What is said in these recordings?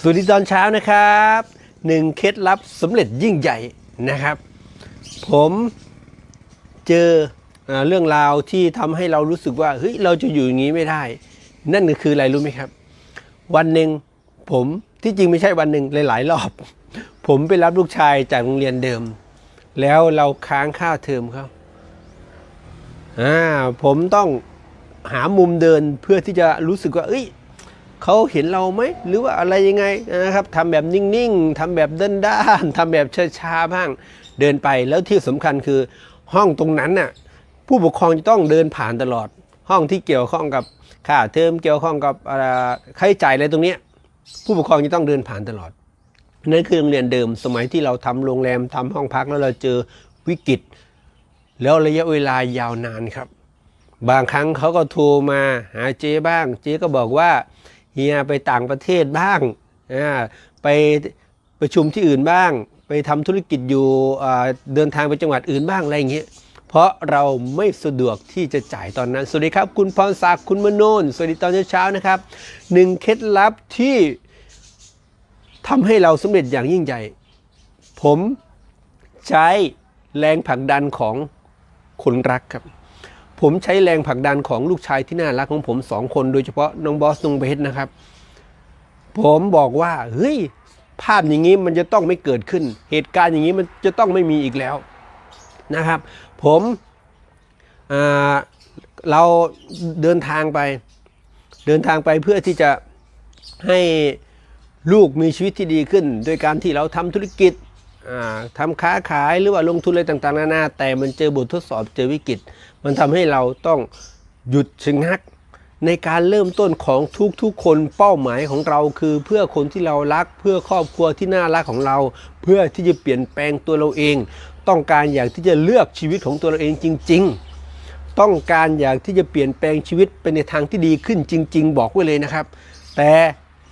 สวัสดีตอนเช้านะครับหนึ่งเคล็ดลับสำเร็จยิ่งใหญ่นะครับ ผมเจอเอ่อเรื่องราวที่ทำให้เรารู้สึกว่าเฮ้ยเราจะอยู่อย่างนี้ไม่ได้ นั่นก็คืออะไรรู้ไหมครับ วันหนึ่งผมที่จริงไม่ใช่วันหนึ่งหลาย ๆ รอบ ผมไปรับลูกชายจากโรงเรียนเดิม แล้วเราค้างค่าเทอมเขาอ่าผมต้องหามุมเดินเพื่อที่จะรู้สึกว่า เอ้ย เขาเห็นเราไหมหรือว่าอะไรยังไงนะครับทำแบบนิ่งๆทำแบบด้านๆทำแบบช้าๆบ้างเดินไปแล้วที่สำคัญคือห้องตรงนั้นน่ะผู้ปกครองจะต้องเดินผ่านตลอด ห้องที่เกี่ยวข้องกับค่าเทอมเกี่ยวข้องกับค่าใช้จ่ายอะไรตรงนี้ผู้ปกครองจะต้องเดินผ่านตลอดนั่นคือโรงเรียนเดิมสมัยที่เราทำโรงแรมทำห้องพักแล้วเราเจอวิกฤต แล้วระยะเวลายาวนานครับ บางครั้งเขาก็โทรมาหาเจ๊บ้าง เจ๊ก็บอกว่า เฮียไปต่างประเทศบ้างไปประชุมที่อื่นบ้าง ไปทำธุรกิจอยู่เดินทางไปจังหวัดอื่นบ้างอะไรอย่างเงี้ยเพราะเราไม่สะดวกที่จะจ่ายตอนนั้น สวัสดีครับ คุณพรศักดิ์คุณมโนนสวัสดีตอนเช้าๆนะครับหนึ่งเคล็ดลับที่ทำให้เราสำเร็จอย่างยิ่งใหญ่ ผมใช้แรงผลักดันของคนรักครับ ผมใช้แรงผลักดันของลูกชายที่น่ารักของผมสองคนโดยเฉพาะน้องบอสน้องเบสนะครับ ผมบอกว่าเฮ้ยภาพอย่างนี้มันจะต้องไม่เกิดขึ้น เหตุการณ์อย่างนี้มันจะต้องไม่มีอีกแล้วนะครับ ผมเราเดินทางไป เดินทางไปเพื่อที่จะให้ลูกมีชีวิตที่ดีขึ้น โดยการที่เราทำธุรกิจทำค้าขายหรือว่าลงทุนอะไรต่างๆนานาแต่มันเจอบททดสอบเจอวิกฤต มันทำให้เราต้องหยุดชะงัก ในการเริ่มต้นของทุกๆคนเป้าหมายของเราคือ เพื่อคนที่เรารัก เพื่อครอบครัวที่น่ารักของเรา เพื่อที่จะเปลี่ยนแปลงตัวเราเอง ต้องการอยากที่จะเลือกชีวิตของตัวเราเองจริง ๆ ต้องการอยากที่จะเปลี่ยนแปลงชีวิตไปในทางที่ดีขึ้นจริง ๆ บอกไว้เลยนะครับ แต่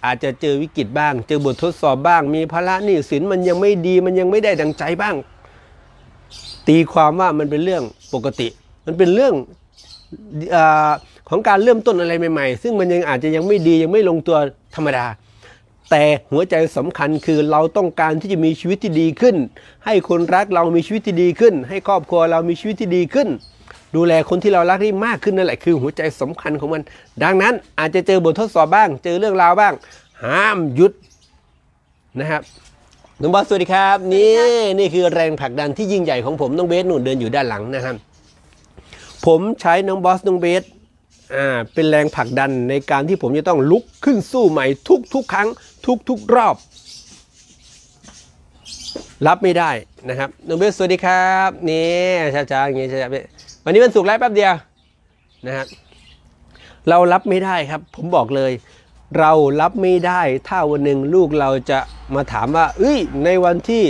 อาจจะเจอวิกฤตบ้าง เจอบททดสอบบ้าง มีภาระหนี้สินมันยังไม่ดี มันยังไม่ได้ดังใจบ้าง ตีความว่ามันเป็นเรื่องปกติ มันเป็นเรื่องอาของการเริ่มต้นอะไรใหม่ๆ ซึ่งมันยังอาจจะยังไม่ดียังไม่ลงตัวธรรมดา แต่หัวใจสำคัญคือเราต้องการที่จะมีชีวิตที่ดีขึ้น ให้คนรักเรามีชีวิตที่ดีขึ้น ให้ครอบครัวเรามีชีวิตที่ดีขึ้น ดูแลคนที่เรารักได้มากขึ้นนั่นแหละคือหัวใจสำคัญของมัน ดังนั้นอาจจะเจอบททดสอบบ้าง เจอเรื่องราวบ้าง ห้ามหยุดนะครับน้องบอสสวัสดีครับ นี่นี่คือแรงผลักดันที่ยิ่งใหญ่ของผมน้องเบสหนุนเดินอยู่ด้านหลังนะครับ ผมใช้น้องบอสน้องเบสอ่าเป็นแรงผลักดันในการที่ผมจะต้องลุกขึ้นสู้ใหม่ทุกๆครั้งทุกๆรอบ รับไม่ได้นะครับน้องเบสสวัสดีครับนี่ช้าๆอย่างงี้ช้าๆวันนี้วันศุกร์แล้วแป๊บเดียวนะครับเรารับไม่ได้ครับ ผมบอกเลย เรารับไม่ได้ถ้าวันหนึ่งลูกเราจะมาถามว่า เอ้ยในวันที่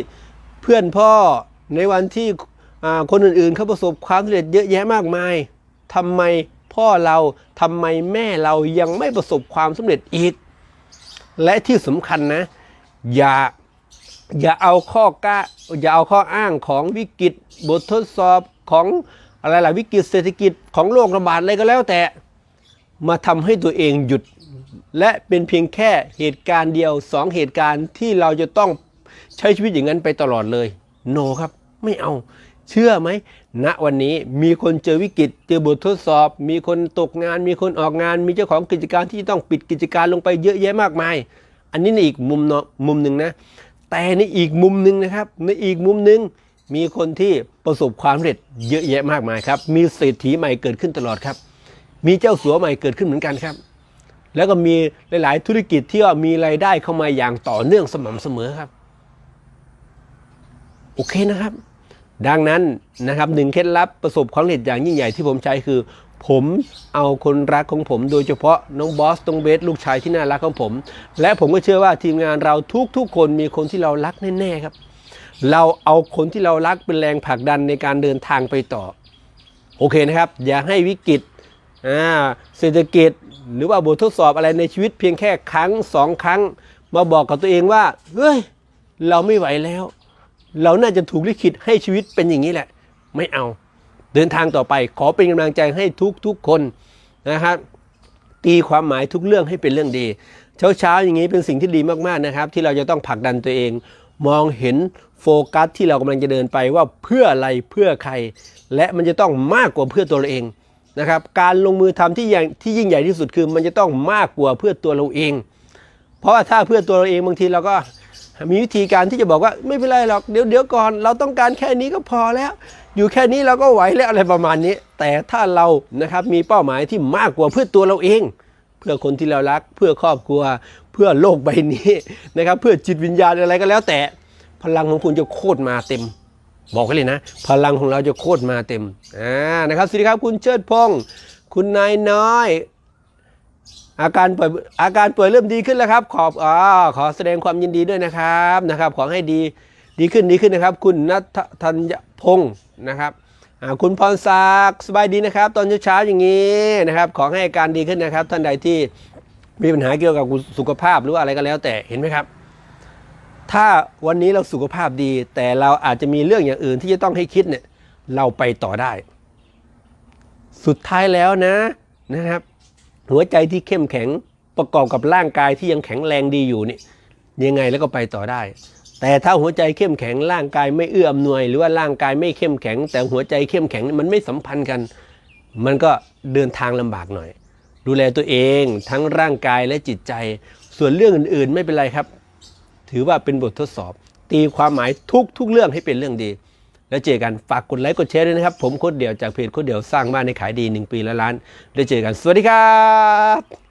เพื่อนพ่อในวันที่ คนอื่นๆเขาประสบความสำเร็จเยอะแยะมากมายทำไมพ่อเราทำไมแม่เรายังไม่ประสบความสำเร็จอีก และที่สำคัญนะ อย่าอย่าเอาข้อกล้าอย่าเอาข้ออ้างของวิกฤตบททดสอบของอะไรล่ะวิกฤตเศรษฐกิจของโรคระบาดอะไรก็แล้วแต่มาทำให้ตัวเองหยุด และเป็นเพียงแค่เหตุการณ์เดียวสองเหตุการณ์ที่เราจะต้องใช้ชีวิตอย่างนั้นไปตลอดเลย โนครับ ไม่เอา เชื่อไหมณวันนี้มีคนเจอวิกฤตเจอบททดสอบ มีคนตกงาน มีคนออกงาน มีเจ้าของกิจการที่ต้องปิดกิจการลงไปเยอะแยะมากมาย อันนี้ในอีกมุมเนาะมุมหนึ่งนะ แต่ในอีกมุมหนึ่งนะครับ ในอีกมุมหนึ่งมีคนที่ประสบความสำเร็จเยอะแยะมากมายครับ มีเศรษฐีใหม่เกิดขึ้นตลอดครับ มีเจ้าสัวใหม่เกิดขึ้นเหมือนกันครับ แล้วก็มีหลาย ๆ ธุรกิจที่มีรายได้เข้ามาอย่างต่อเนื่องสม่ำเสมอครับ โอเคนะครับ ดังนั้นนะครับหนึ่งเคล็ดลับประสบความสำเร็จอย่างยิ่งใหญ่ที่ผมใช้คือ ผมเอาคนรักของผม โดยเฉพาะน้องบอสน้องเบสลูกชายที่น่ารักของผม และผมก็เชื่อว่าทีมงานเราทุกๆ คนมีคนที่เรารักแน่ๆครับ เราเอาคนที่เรารักเป็นแรงผลักดันในการเดินทางไปต่อ โอเคนะครับ อย่าให้วิกฤตเศรษฐกิจหรือว่าบททดสอบอะไรในชีวิตเพียงแค่ครั้งสองครั้ง มาบอกกับตัวเองว่าเฮ้ยเราไม่ไหวแล้ว เราน่าจะถูกลิขิตให้ชีวิตเป็นอย่างนี้แหละ ไม่เอา เดินทางต่อไปขอเป็นกำลังใจให้ทุกทุกคนนะครับตีความหมายทุกเรื่องให้เป็นเรื่องดี เช้าเช้าอย่างนี้เป็นสิ่งที่ดีมากๆนะครับ ที่เราจะต้องผลักดันตัวเอง มองเห็นโฟกัสที่เรากำลังจะเดินไปว่าเพื่ออะไรเพื่อใคร และมันจะต้องมากกว่าเพื่อตัวเราเองนะครับการลงมือทำที่ใหญ่ที่ยิ่งใหญ่ที่สุดคือ มันจะต้องมากกว่าเพื่อตัวเราเอง เพราะว่าถ้าเพื่อตัวเราเองบางทีเราก็ มีวิธีการที่จะบอกว่าไม่เป็นไรหรอกเดี๋ยวเดี๋ยวก่อนเราต้องการแค่นี้ก็พอแล้ว อยู่แค่นี้เราก็ไหวแล้วอะไรประมาณนี้ แต่ถ้าเรานะครับมีเป้าหมายที่มากกว่าเพื่อตัวเราเอง เพื่อคนที่เรารัก เพื่อครอบครัว เพื่อโลกใบนี้นะครับเพื่อจิตวิญญาณอะไรก็แล้ว แต่พลังของคุณจะโคตรมาเต็ม บอกไว้เลยนะ พลังของเราจะโคตรมาเต็มอ่านะครับสวัสดีครับคุณเชิดพงศ์คุณนายน้อย อาการป่วยอาการป่วยเริ่มดีขึ้นแล้วครับ ขอบอ๋อขอแสดงความยินดีด้วยนะครับนะครับ ขอให้ดีดีขึ้นดีขึ้นนะครับ คุณนัทธัญพงศ์นะครับคุณพรศักดิ์สบายดีนะครับ ตอนเช้าๆอย่างนี้นะครับ ขอให้อาการดีขึ้นนะครับ ท่านใดที่มีปัญหาเกี่ยวกับสุขภาพหรืออะไรก็แล้วแต่เห็นไหมครับ ถ้าวันนี้เราสุขภาพดี แต่เราอาจจะมีเรื่องอย่างอื่นที่จะต้องให้คิดเนี่ยเราไปต่อได้ สุดท้ายแล้วนะนะครับ หัวใจที่เข้มแข็งประกอบกับร่างกายที่ยังแข็งแรงดีอยู่นี่ยังไงแล้วก็ไปต่อได้ แต่ถ้าหัวใจเข้มแข็งร่างกายไม่เอื้ออำนวย หรือว่าร่างกายไม่เข้มแข็ง แต่หัวใจเข้มแข็งมันไม่สัมพันธ์กัน มันก็เดินทางลำบากหน่อย ดูแลตัวเองทั้งร่างกายและจิตใจ ส่วนเรื่องอื่นๆ ไม่เป็นไรครับ ถือว่าเป็นบททดสอบ ตีความหมายทุกทุกเรื่องให้เป็นเรื่องดี แล้วเจอกันฝากกดไลค์กดแชร์ด้วยนะครับ ผมโคดเดี่ยวจากเพจโคดเดี่ยวสร้างบ้านในขายดี 1 ปีละล้าน แล้วเจอกันสวัสดีครับ